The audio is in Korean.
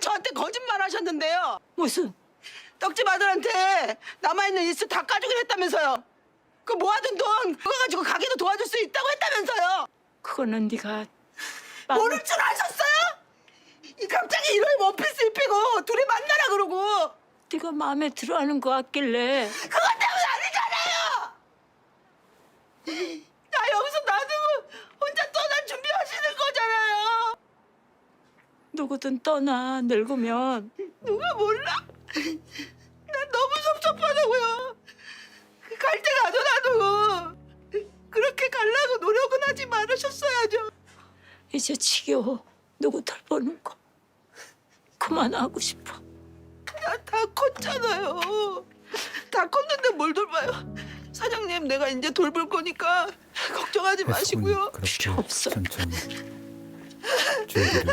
저한테 거짓말 하셨는데요. 무슨 떡집 아들한테 남아있는 일수 다 까주기로 했다면서요. 그 모아둔 돈 그거 가지고 가게도 도와줄 수 있다고 했다면서요. 그거는 네가 마음에- 모를 줄 아셨어요? 이 갑자기 이런 원피스 입히고 둘이 만나라 그러고 네가 마음에 들어하는 거 같길래 그것 때문 아니잖아요. 나 여기서 놔두고 혼자 떠날 준비하시는 거잖아요. 누구든 떠나 늙으면 누가 몰라? 난 너무 섭섭하다고요. 갈때 가져놔도 그렇게 가려고 노력은 하지 말으셨어야죠. 이제 지겨워 누구 덜보는 거 그만하고 싶어 나다 컸잖아요. 다 컸는데 뭘 돌봐요? 사장님, 내가 이제 돌볼 거니까 걱정하지 마시고요. 그렇게 필요 없어. 천천히 줄기를